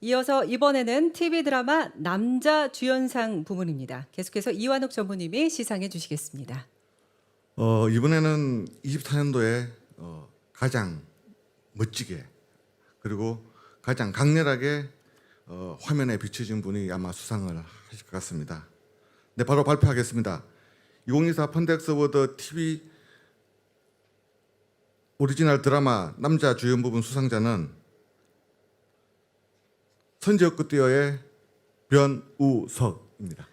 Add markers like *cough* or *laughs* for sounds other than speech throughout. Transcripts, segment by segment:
이어서 이번에는 TV 드라마 남자 주연상 부문입니다. 계속해서 이완욱 전무님이 시상해 주시겠습니다. 어, 이번에는 24년도에 어, 가장 멋지게 그리고 가장 강렬하게 어, 화면에 비춰진 분이 아마 수상을 하실 것 같습니다. 네, 바로 발표하겠습니다. 2024 펀덱스 어워드 TV 오리지널 드라마 남자 주연 부분 수상자는 선지역 띠어의 변우석입니다.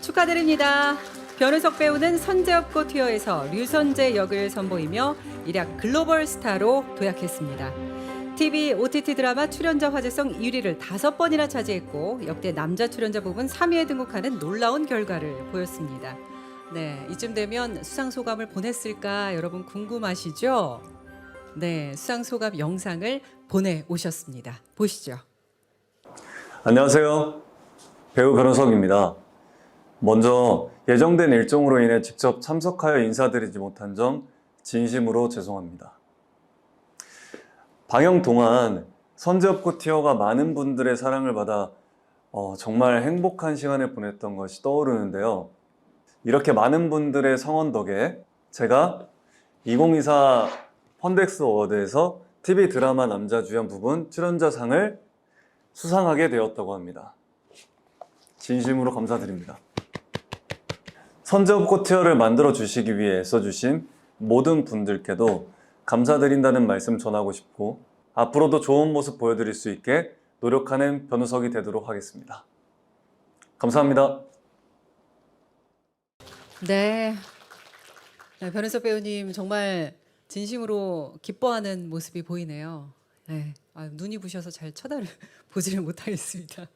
축하드립니다. 변우석 배우는 선제업고 튀어에서 류선재 역을 선보이며 일약 글로벌 스타로 도약했습니다. TV OTT 드라마 출연자 화제성 1위를 다섯 번이나 차지했고 역대 남자 출연자 부분 3위에 등극하는 놀라운 결과를 보였습니다. 네, 이쯤 되면 수상 소감을 보냈을까 여러분 궁금하시죠? 네, 수상 소감 영상을 보내 오셨습니다. 보시죠. 안녕하세요. 배우 변호석입니다. 먼저 예정된 일정으로 인해 직접 참석하여 인사드리지 못한 점 진심으로 죄송합니다. 방영 동안 선제업고 티어가 많은 분들의 사랑을 받아 어, 정말 행복한 시간을 보냈던 것이 떠오르는데요. 이렇게 많은 분들의 성원 덕에 제가 2024 펀덱스 어워드에서 TV 드라마 남자 주연 부분 출연자상을 수상하게 되었다고 합니다. 진심으로 감사드립니다. 선제업고 티어를 만들어 주시기 위해 애써주신 모든 분들께도 감사드린다는 말씀 전하고 싶고 앞으로도 좋은 모습 보여드릴 수 있게 노력하는 변우석이 되도록 하겠습니다. 감사합니다. 네. 네, 변은석 배우님 정말 진심으로 기뻐하는 모습이 보이네요. 네. 아, 눈이 부셔서 잘 쳐다를 *laughs* 보지를 못하겠습니다.